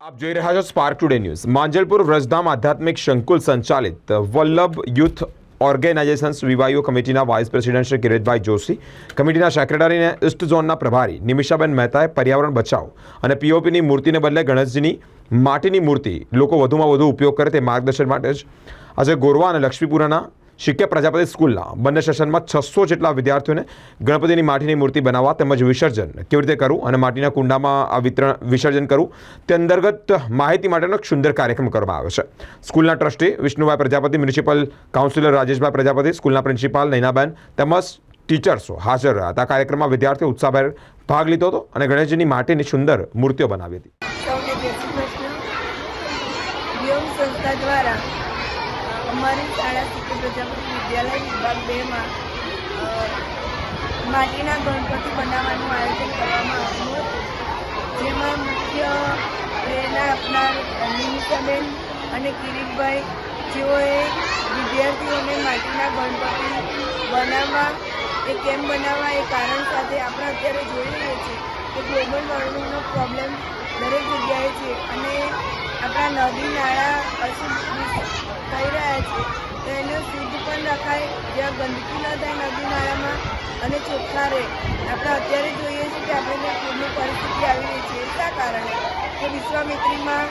આપ જોઈ રહ્યા છો Spark Today News Manjalpur Vrajdham આધ્યાત્મિક સંકુલ સંચાલિત વલ્લભ યુથ ઓર્ગેનાઇઝેશન્સ વિવાયો કમિટીના વાઇસ પ્રેસિડેન્ટ શ્રી કિરીટભાઈ જોશી, કમિટીના સેક્રેટરી અને ઇસ્ટ ઝોનના પ્રભારી નિમિષાબેન મહેતાએ પર્યાવરણ બચાવ અને પીઓપીની મૂર્તિને બદલે ગણેશજીની માટીની મૂર્તિ લોકો વધુમાં વધુ ઉપયોગ કરે તે માર્ગદર્શન માટે જ આજે ગોરવા અને લક્ષ્મીપુરાના શિક્ય પ્રજાપતિ સ્કૂલના બંને સેશનમાં છસો જેટલા વિદ્યાર્થીઓને ગણપતિની માટીની મૂર્તિ બનાવવા તેમજ વિસર્જન કેવી રીતે કરવું અને માટીના કુંડામાં આ વિતરણ વિસર્જન કરવું તે અંતર્ગત માહિતી માટેનો સુંદર કાર્યક્રમ કરવામાં આવ્યો છે. સ્કૂલના trustee Vishnubhai Prajapati, municipal councillor Rajeshbhai Prajapati, સ્કૂલના પ્રિન્સિપાલ નૈનાબેન તેમજ ટીચર્સો હાજર રહ્યા હતા. કાર્યક્રમમાં વિદ્યાર્થીઓ ઉત્સાહભેર ભાગ લીધો હતો અને ગણેશજીની માટીની સુંદર મૂર્તિઓ બનાવી હતી. દ્વારા અમારી શાળા શિક્ષક પ્રજાપતિ વિદ્યાલય વિભાગ બેમાં માટીના ગણપતિ બનાવવાનું આયોજન કરવામાં આવ્યું હતું, જેમાં મુખ્ય પ્રેરણા આપનાર નિમિષાબેન અને કિરીટભાઈ, જેઓએ વિદ્યાર્થીઓને માટીના ગણપતિ બનાવવા, એ કેમ બનાવવા એ કારણ સાથે આપણે અત્યારે જોઈ રહ્યા છીએ કે ગ્લોબલ વોર્મિંગનો પ્રોબ્લેમ દરેક જગ્યાએ છે અને આપણા નદી, નાળા અશુદ્ધ થઈ રહ્યા છે. તો એને શુદ્ધ પણ રખાય, જ્યાં ગંદકી ન થાય નદી નાળામાં અને ચોખ્ખા રહે. આપણે અત્યારે જોઈએ છીએ કે આપણે ત્યાં પૂરની પરિસ્થિતિ આવી રહી છે. એટલા કારણે કે વિશ્વામિત્રીમાં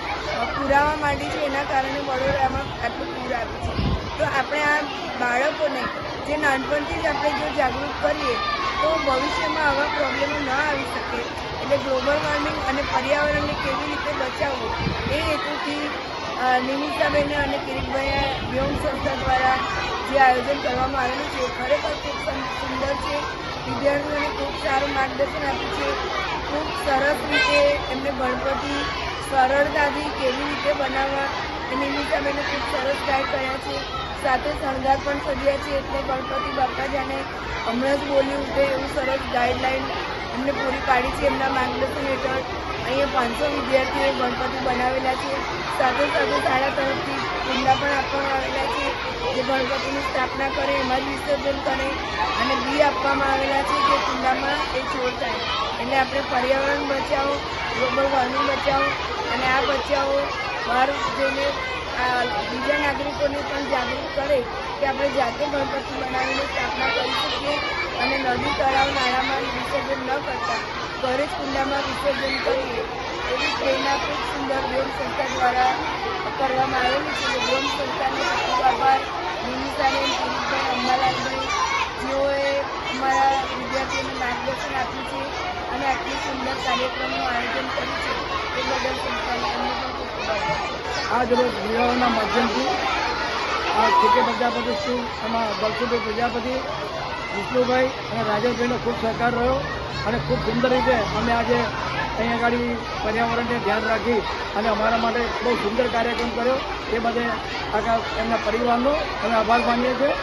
પુરાવા માંડી છે. એના કારણે વડોદરામાં આટલું પૂર આવ્યું છે. તો આપણે આ બાળકોને, જે નાનપણથી જ આપણે જો જાગૃત કરીએ, તો ભવિષ્યમાં આવા પ્રોબ્લેમો ન આવી શકે. એટલે ગ્લોબલ વોર્મિંગ અને પર્યાવરણને કેવી રીતે બચાવવું, એ હેતુથી નિમિષાબેને અને કિરીટભાઈએ વ્યોમ સંસ્થા દ્વારા જે આયોજન કરવામાં આવેલું છે ખરેખર ખૂબ સુંદર છે. વિદ્યાર્થીઓને ખૂબ સારું માર્ગદર્શન આપ્યું છે. ખૂબ સરસ રીતે એમને ગણપતિ સરળતાથી કેવી રીતે બનાવવા એ નિમિષાબેને ખૂબ સરસ ગાઈડ કર્યા છે. સાથે શણગાર પણ સજ્યા છે એટલે ગણપતિ બાપા જાણે હમણાં જ બોલી ઉઠે એવું સરસ ગાઈડલાઈન એમને પૂરી પાડી છે, એમના માર્ગદર્શન હેઠળ અહીંયા પાંચસો વિદ્યાર્થીઓએ ગણપતિ બનાવેલા છે. સાથે સાથે શાળા તરફથી કુંડા પણ આપવામાં આવેલા છે, જે ગણપતિની સ્થાપના કરે, એમાં જ વિસર્જન કરે અને બી આપવામાં આવેલા છે જે કુંડામાં એ છોડ થાય. એટલે આપણે પર્યાવરણ બચાવો, ગ્લોબલ વોર્મિંગ બચાવો અને આ બચાવો બહાર જઈને બીજા નાગરિકોને પણ જાગૃત કરે કે આપણે જાતે ગણપતિ બનાવીને સ્થાપના કરી શકીએ અને નદી તળાવ નાળામાં વિસર્જન ન કરતા ઘરે જ કુંડામાં વિસર્જન કરીએ. એવી પ્રેરણા ખૂબ સુંદર વ્યોમ સંસ્થા દ્વારા કરવામાં આવેલી છે. વ્યોમ સંસ્થાનો ખૂબ આભાર. નિમિષાબેન કિરીટભાઈ અંબાલાલભાઈ જેઓએ અમારા વિદ્યાર્થીઓને માર્ગદર્શન આપ્યું છે અને આટલી સુંદર કાર્યક્રમનું આયોજન કર્યું છે. એ બદલ સંસ્થાને આજ રોજ વિવાહોના માધ્યમથી આ કેકે પ્રજાપતિ શ્રી એમાં બલસુભાઈ પ્રજાપતિ, વિષ્ણુભાઈ અને રાજેશભાઈનો ખૂબ સહકાર રહ્યો અને ખૂબ સુંદર રીતે અમે આજે અહીંયા આગળ પર્યાવરણને ધ્યાન રાખી અને અમારા માટે બહુ સુંદર કાર્યક્રમ કર્યો. એ બધે આખા એમના પરિવારનો અમે આભાર માનીએ છીએ.